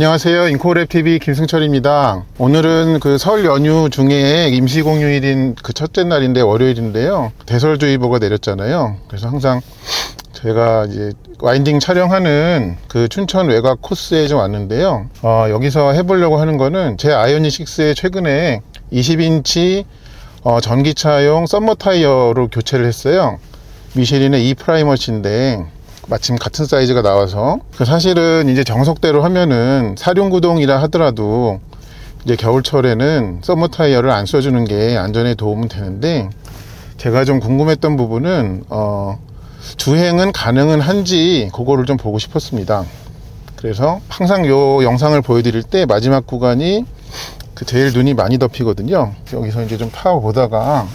안녕하세요. 인코랩TV 김승철입니다. 오늘은 그 설 연휴 중에 임시 공휴일인 그 첫째 날인데 월요일인데요. 대설주의보가 내렸잖아요. 그래서 항상 제가 이제 와인딩 촬영하는 그 춘천 외곽 코스에 좀 왔는데요. 어, 여기서 해보려고 하는 거는 제 아이오닉 6에 최근에 20인치 어, 전기차용 썸머 타이어로 교체를 했어요. 미쉐린의 E 프라이머치인데 마침 같은 사이즈가 나와서 그 사실은 이제 정석대로 하면은 사륜구동이라 하더라도 이제 겨울철에는 썸머 타이어를 안 써주는 게 안전에 도움은 되는데 제가 좀 궁금했던 부분은 어 주행은 가능은 한지 그거를 좀 보고 싶었습니다. 그래서 항상 요 영상을 보여드릴 때 마지막 구간이 그 제일 눈이 많이 덮이거든요. 여기서 이제 좀 타고 보다가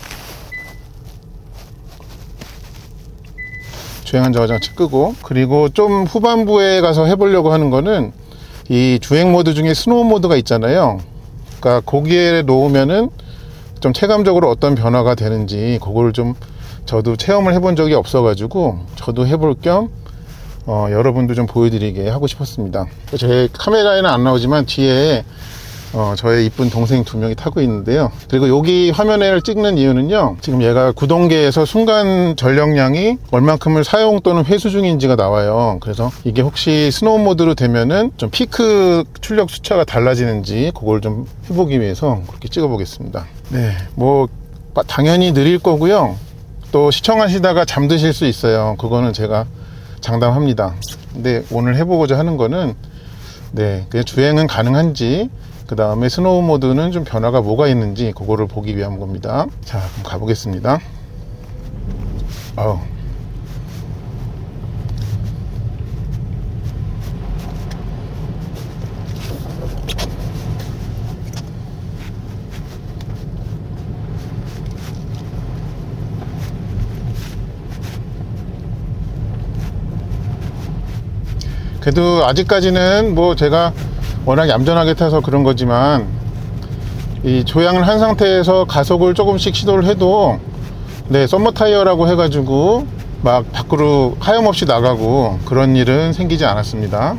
주행 안전장치 끄고 그리고 좀 후반부에 가서 해보려고 하는 거는 이 주행 모드 중에 스노우 모드가 있잖아요. 그러니까 거기에 놓으면은 좀 체감적으로 어떤 변화가 되는지 그거를 좀 저도 체험을 해본 적이 없어가지고 저도 해볼 겸 어, 여러분도 좀 보여드리게 하고 싶었습니다. 제 카메라에는 안 나오지만 뒤에 어, 저의 이쁜 동생 두 명이 타고 있는데요. 그리고 여기 화면을 찍는 이유는요. 지금 얘가 구동계에서 순간 전력량이 얼만큼을 사용 또는 회수 중인지가 나와요. 그래서 이게 혹시 스노우 모드로 되면은 좀 피크 출력 수치가 달라지는지 그걸 좀 해보기 위해서 그렇게 찍어 보겠습니다. 네, 뭐 빠- 당연히 느릴 거고요. 또 시청하시다가 잠드실 수 있어요. 그거는 제가 장담합니다. 근데 오늘 해보고자 하는 거는 네, 그냥 주행은 가능한지 그 다음에 스노우 모드는 좀 변화가 뭐가 있는지 그거를 보기 위한 겁니다. 자, 그럼 가보겠습니다. 아우. 그래도 아직까지는 뭐 제가 워낙 얌전하게 타서 그런 거지만 이 조향을 한 상태에서 가속을 조금씩 시도를 해도 네 썸머 타이어라고 해가지고 막 밖으로 하염없이 나가고 그런 일은 생기지 않았습니다.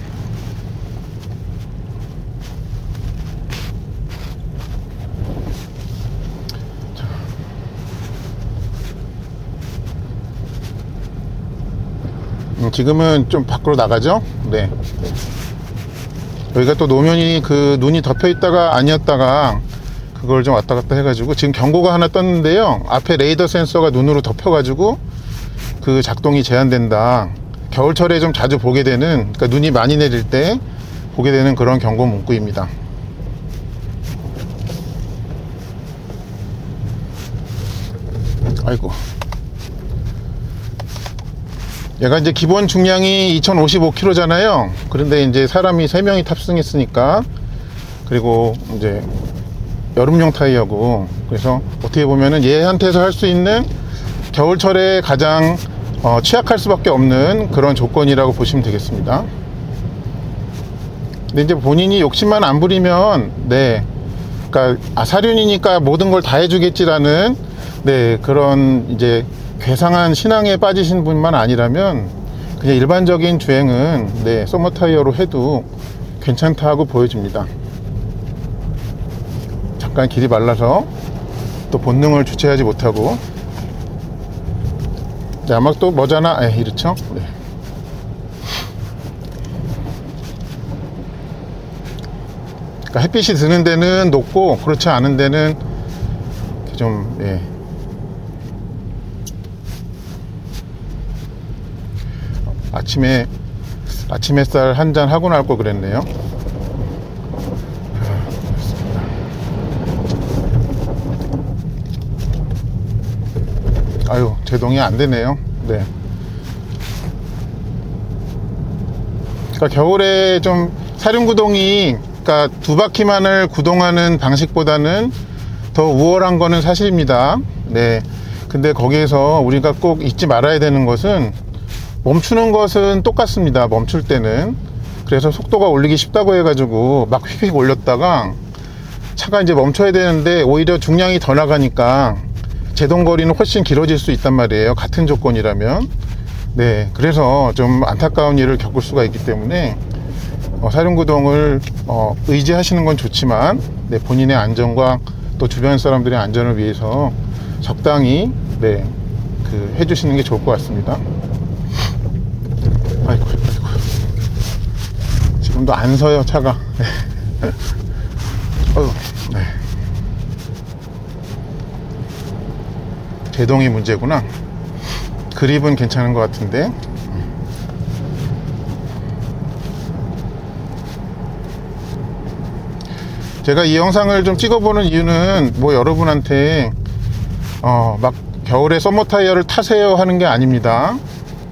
음, 지금은 좀 밖으로 나가죠? 네. 여기가 또 노면이 그 눈이 덮여 있다가 아니었다가 그걸 좀 왔다 갔다 해가지고 지금 경고가 하나 떴는데요. 앞에 레이더 센서가 눈으로 덮여가지고 그 작동이 제한된다. 겨울철에 좀 자주 보게 되는, 그러니까 눈이 많이 내릴 때 보게 되는 그런 경고 문구입니다. 아이고. 얘가 이제 기본 중량이 2055kg잖아요. 그런데 이제 사람이 3명이 탑승했으니까 그리고 이제 여름용 타이어고 그래서 어떻게 보면은 얘한테서 할 수 있는 겨울철에 가장 어, 취약할 수밖에 없는 그런 조건이라고 보시면 되겠습니다. 근데 이제 본인이 욕심만 안 부리면 네, 그러니까 아 사륜이니까 모든 걸 다 해주겠지라는 네 그런 이제 괴상한 신앙에 빠지신 분만 아니라면 그냥 일반적인 주행은 네 소모 타이어로 해도 괜찮다고 보여집니다. 잠깐 길이 말라서 또 본능을 주체하지 못하고 자, 아마 또 뭐잖아 에 이렇죠? 네. 그러니까 햇빛이 드는 데는 높고 그렇지 않은 데는 좀 예. 아침에 아침 햇살 한 잔 하고 날 걸 그랬네요. 아유, 제동이 안 되네요. 네. 그러니까 겨울에 좀 사륜구동이 그러니까 두 바퀴만을 구동하는 방식보다는 더 우월한 거는 사실입니다. 네. 근데 거기에서 우리가 꼭 잊지 말아야 되는 것은 멈추는 것은 똑같습니다. 멈출 때는. 그래서 속도가 올리기 쉽다고 해가지고 막 휙휙 올렸다가 차가 이제 멈춰야 되는데 오히려 중량이 더 나가니까 제동 거리는 훨씬 길어질 수 있단 말이에요. 같은 조건이라면. 네. 그래서 좀 안타까운 일을 겪을 수가 있기 때문에 어, 사륜구동을 어, 의지하시는 건 좋지만 네, 본인의 안전과 또 주변 사람들의 안전을 위해서 적당히 네, 그 해주시는 게 좋을 것 같습니다. 아이고, 아이고. 지금도 안 서요 차가. 네. 어휴, 네. 제동이 문제구나. 그립은 괜찮은 것 같은데. 제가 이 영상을 좀 찍어보는 이유는 뭐 여러분한테 어, 막 겨울에 썸머 타이어를 타세요 하는 게 아닙니다.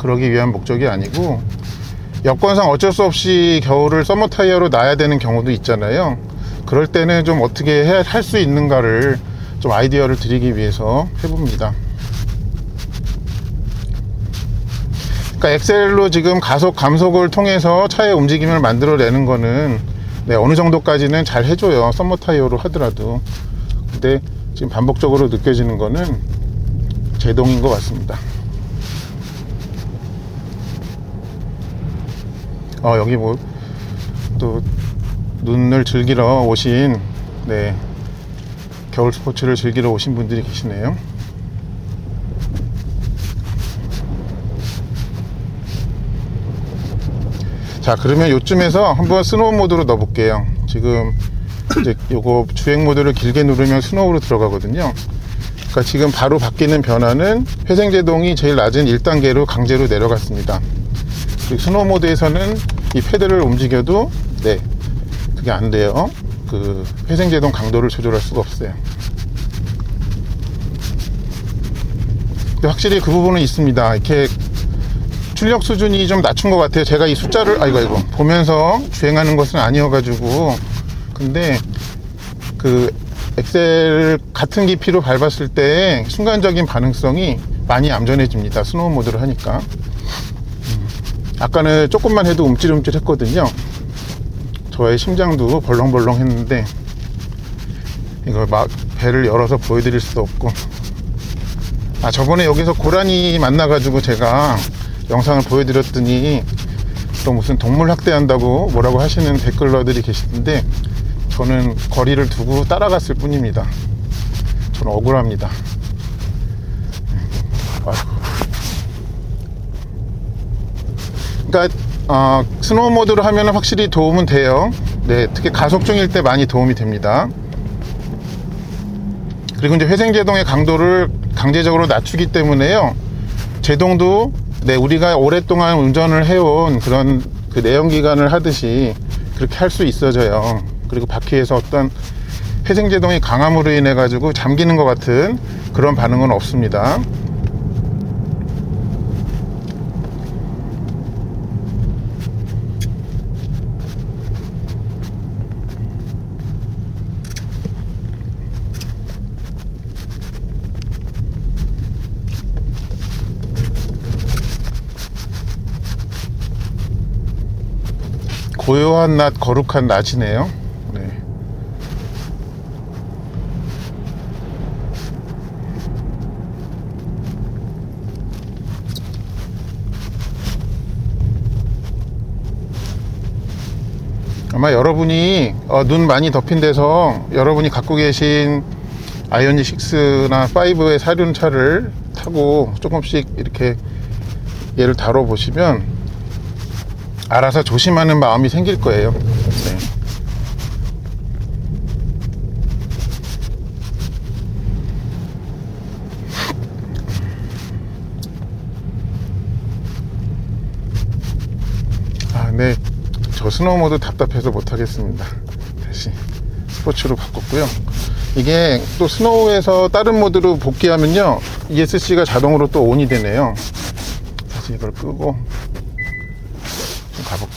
그러기 위한 목적이 아니고 여건상 어쩔 수 없이 겨울을 썸머 타이어로 놔야 되는 경우도 있잖아요. 그럴 때는 좀 어떻게 할 수 있는가를 좀 아이디어를 드리기 위해서 해봅니다. 그러니까 엑셀로 지금 가속 감속을 통해서 차의 움직임을 만들어내는 거는 네, 어느 정도까지는 잘 해줘요. 썸머 타이어로 하더라도. 근데 지금 반복적으로 느껴지는 거는 제동인 것 같습니다. 어, 여기 뭐, 또, 눈을 즐기러 오신, 네, 겨울 스포츠를 즐기러 오신 분들이 계시네요. 자, 그러면 요쯤에서 한번 스노우 모드로 넣어 볼게요. 지금, 이제 요거 주행 모드를 길게 누르면 스노우로 들어가거든요. 그러니까 지금 바로 바뀌는 변화는 회생제동이 제일 낮은 1단계로 강제로 내려갔습니다. 스노우 모드에서는 이 패드를 움직여도 네 그게 안 돼요. 그 회생제동 강도를 조절할 수가 없어요. 확실히 그 부분은 있습니다. 이렇게 출력 수준이 좀 낮춘 것 같아요. 제가 이 숫자를 아이고 아이고 보면서 주행하는 것은 아니어 가지고 근데 그 엑셀 같은 깊이로 밟았을 때 순간적인 반응성이 많이 얌전해집니다. 스노우 모드를 하니까. 아까는 조금만 해도 움찔움찔 했거든요. 저의 심장도 벌렁벌렁 했는데, 이걸 막 배를 열어서 보여드릴 수도 없고. 아, 저번에 여기서 고라니 만나가지고 제가 영상을 보여드렸더니, 또 무슨 동물 학대한다고 뭐라고 하시는 댓글러들이 계시던데, 저는 거리를 두고 따라갔을 뿐입니다. 저는 억울합니다. 아이고. 그러니까 어, 스노우 모드로 하면 확실히 도움은 돼요. 네, 특히 가속 중일 때 많이 도움이 됩니다. 그리고 이제 회생 제동의 강도를 강제적으로 낮추기 때문에요. 제동도 네, 우리가 오랫동안 운전을 해온 그런 그 내연 기관을 하듯이 그렇게 할 수 있어져요. 그리고 바퀴에서 어떤 회생 제동이 강함으로 인해 가지고 잠기는 것 같은 그런 반응은 없습니다. 고요한 낮, 거룩한 낮이네요. 네. 아마 여러분이 어, 눈 많이 덮인 데서 여러분이 갖고 계신 아이오닉 6나 5의 사륜차를 타고 조금씩 이렇게 얘를 다뤄보시면 알아서 조심하는 마음이 생길 거예요. 네. 아, 네. 저 스노우 모드 답답해서 못하겠습니다. 다시 스포츠로 바꿨고요. 이게 또 스노우에서 다른 모드로 복귀하면요. ESC가 자동으로 또 온이 되네요. 다시 이걸 끄고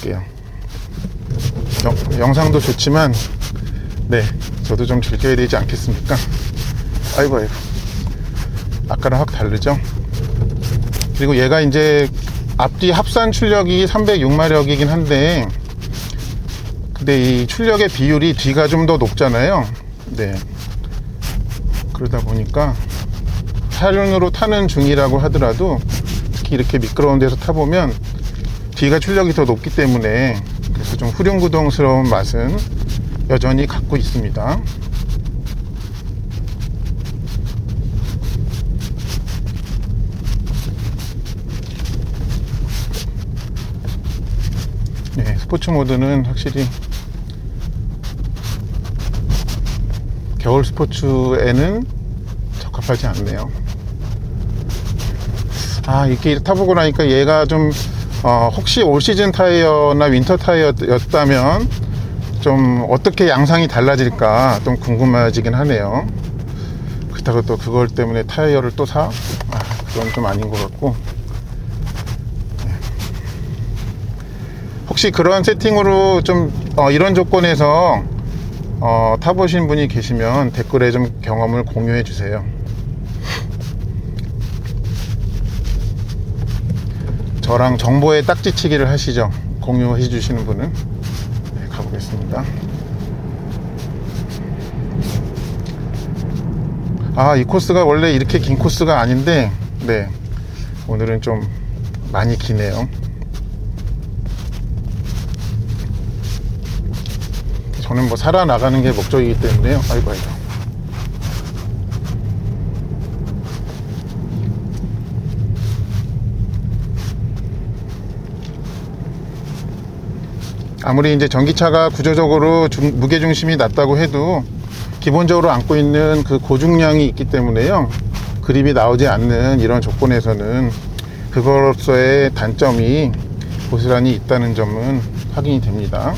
볼게요. 영, 영상도 좋지만, 네, 저도 좀 즐겨야 되지 않겠습니까? 아이고, 아이고. 아까랑 확 다르죠? 그리고 얘가 이제 앞뒤 합산 출력이 306마력이긴 한데, 근데 이 출력의 비율이 뒤가 좀 더 높잖아요. 네. 그러다 보니까 사륜으로 타는 중이라고 하더라도 특히 이렇게 미끄러운 데서 타보면 뒤가 출력이 더 높기 때문에 그래서 좀 후륜구동스러운 맛은 여전히 갖고 있습니다. 네, 스포츠 모드는 확실히 겨울 스포츠에는 적합하지 않네요. 아, 이렇게 타보고 나니까 얘가 좀, 어, 혹시 올 시즌 타이어나 윈터 타이어였다면 좀 어떻게 양상이 달라질까 좀 궁금해지긴 하네요. 그렇다고 또 그걸 때문에 타이어를 또 사? 아, 그건 좀 아닌 것 같고. 혹시 그런 세팅으로 좀 어, 이런 조건에서 어, 타보신 분이 계시면 댓글에 좀 경험을 공유해 주세요. 저랑 정보의 딱지치기를 하시죠. 공유해 주시는 분은 네, 가보겠습니다. 아, 이 코스가 원래 이렇게 긴 코스가 아닌데, 네. 오늘은 좀 많이 기네요. 저는 뭐 살아나가는 게 목적이기 때문에요. 아이고, 아이고. 아무리 이제 전기차가 구조적으로 중- 무게중심이 낮다고 해도 기본적으로 안고 있는 그 고중량이 있기 때문에요. 그립이 나오지 않는 이런 조건에서는 그거로서의 단점이 고스란히 있다는 점은 확인이 됩니다.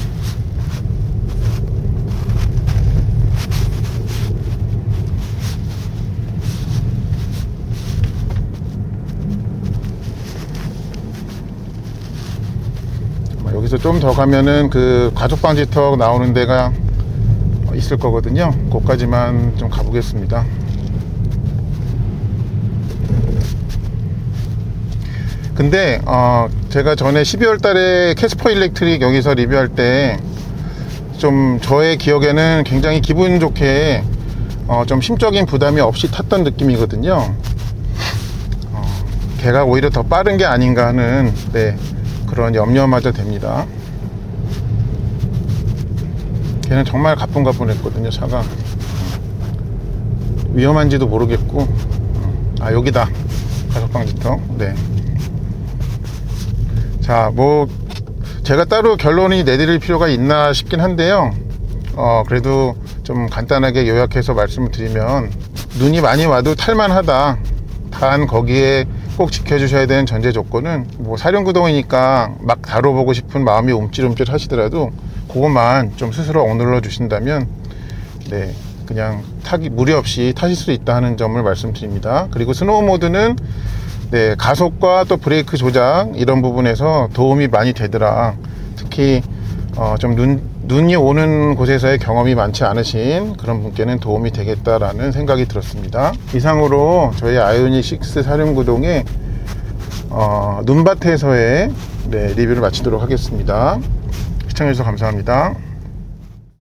뭐 여기서 좀 더 가면은 그 가족 방지턱 나오는 데가 있을 거거든요. 거기까지만 좀 가보겠습니다. 근데 어 제가 전에 12월 달에 캐스퍼 일렉트릭 여기서 리뷰할 때 좀 저의 기억에는 굉장히 기분 좋게 어 좀 심적인 부담이 없이 탔던 느낌이거든요. 어, 걔가 오히려 더 빠른 게 아닌가 하는 네, 그런 염려마저 됩니다. 걔는 정말 가뿐가뿐했거든요, 차가. 위험한지도 모르겠고. 아, 여기다. 가속방지턱. 네. 자, 뭐, 제가 따로 결론이 내드릴 필요가 있나 싶긴 한데요. 어, 그래도 좀 간단하게 요약해서 말씀을 드리면, 눈이 많이 와도 탈만하다. 단, 거기에 꼭 지켜주셔야 되는 전제 조건은, 뭐, 사륜구동이니까 막 다뤄보고 싶은 마음이 움찔움찔 하시더라도, 그것만 좀 스스로 억눌러 주신다면, 네, 그냥 타기, 무리 없이 타실 수 있다 하는 점을 말씀드립니다. 그리고 스노우 모드는 네, 가속과 또 브레이크 조작 이런 부분에서 도움이 많이 되더라. 특히 어, 좀 눈, 눈이 오는 곳에서의 경험이 많지 않으신 그런 분께는 도움이 되겠다라는 생각이 들었습니다. 이상으로 저희 아이오닉 6 사륜구동의 어, 눈밭에서의 네, 리뷰를 마치도록 하겠습니다. 시청해주셔서 감사합니다.